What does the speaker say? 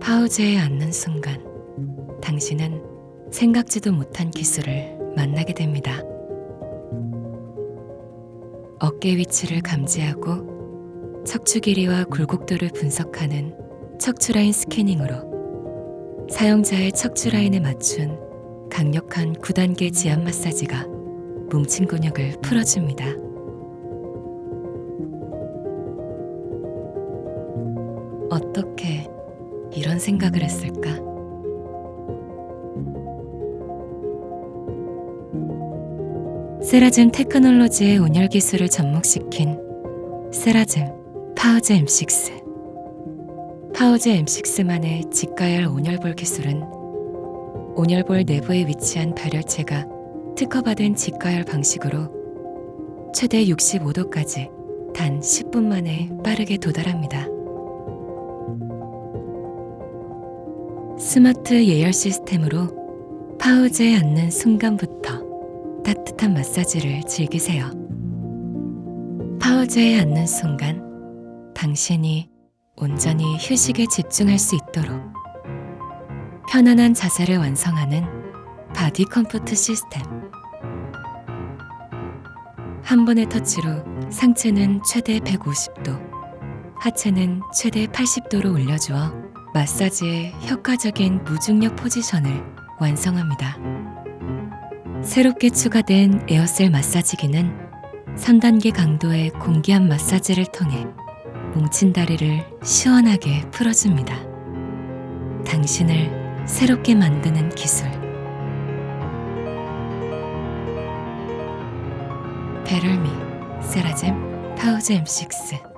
파우제에 앉는 순간 당신은 생각지도 못한 기술을 만나게 됩니다. 어깨 위치를 감지하고 척추 길이와 굴곡도를 분석하는 척추라인 스캐닝으로 사용자의 척추 라인에 맞춘 강력한 9단계 지압 마사지가 뭉친 근육을 풀어줍니다. 어떻게 이런 생각을 했을까? 세라즘 테크놀로지의 온열 기술을 접목시킨 세라즘 파우즈 M6 파우즈 M6만의 직가열 온열볼 기술은 온열볼 내부에 위치한 발열체가 특허받은 직가열 방식으로 최대 65도까지 단 10분 만에 빠르게 도달합니다. 스마트 예열 시스템으로 파우즈에 앉는 순간부터 따뜻한 마사지를 즐기세요. 파우즈에 앉는 순간 당신이 온전히 휴식에 집중할 수 있도록 편안한 자세를 완성하는 바디 컴포트 시스템. 한 번의 터치로 상체는 최대 150도, 하체는 최대 80도로 올려주어 마사지의 효과적인 무중력 포지션을 완성합니다. 새롭게 추가된 에어셀 마사지기는 3단계 강도의 공기압 마사지를 통해 뭉친 다리를 시원하게 풀어줍니다. 당신을 새롭게 만드는 기술. 베럴미 세라젬 파우즈 M6